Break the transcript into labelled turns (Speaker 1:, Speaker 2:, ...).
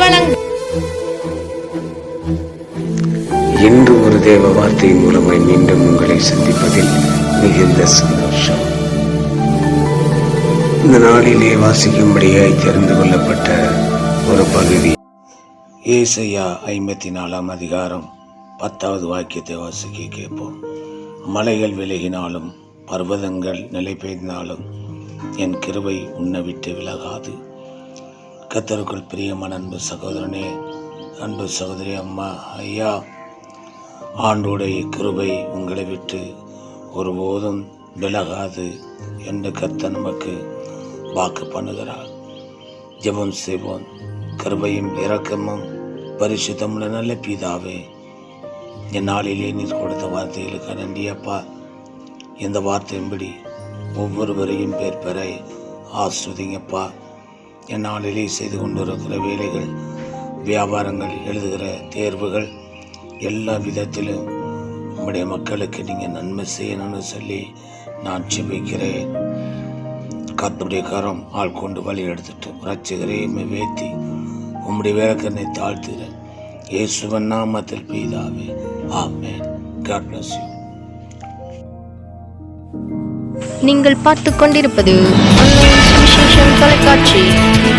Speaker 1: வழங்கும்
Speaker 2: இன்று ஒரு தேவ வார்த்தை மூலமாய் மீண்டும் உங்களை சந்திப்பதில் மிகுந்த சந்தோஷம். இந்த நாளிலே வாசிக்கும்படியாய் தெரிந்து கொள்ளப்பட்ட ஒரு பகுதி. ஏசையா ஐம்பத்தி நாலாம் அதிகாரம் பத்தாவது வாக்கியத்தை வாசிக்க கேட்போம். மலைகள் விலகினாலும் பர்வதங்கள் நிலை பெய்தாலும் என் கிருவை உன்னை விட்டு விலகாது. கத்தருக்குள் பிரியமான அன்பு சகோதரனே அன்பு சகோதரி அம்மா ஐயா ஆண்டோடைய கிருபை உங்களை விட்டு ஒருபோதும் விலகாது என்று கத்த நமக்கு வாக்கு பண்ணுகிறார். ஜெபம் செய்வோம். கிருபையும் இரக்கமும் பரிசுத்தமுள்ள நல்ல பீதாவே என் நாளிலே நீர் கொடுத்த வார்த்தைகளுக்கு நன்றியப்பா இந்த வார்த்தையின்படி ஒவ்வொருவரையும் பேர் பெற ஆஸ்வதிங்கப்பா. என் செய்து கொண்டிருக்கிற வேலைகள் வியாபாரங்கள் எழுதுகிற தேர்வுகள் எல்லா விதத்திலும் நம்முடைய மக்களுக்கு நீங்கள் நன்மை செய்யணும்னு சொல்லி நான் சிபிக்கிறேன் கத்துடைய கரம் ஆள் கொண்டு வழி எடுத்துட்டு ரச்சிகரையுமே வேத்தி உம்முடைய வேலைக்கண்ணை தாழ்த்துகிறேன் இயேசுவன் நாமத்தில் பீதாவே ஆமேன். காட் பிளஸ் யூ
Speaker 1: நீங்கள் பார்த்து கொண்டிருப்பது Station Calcutta.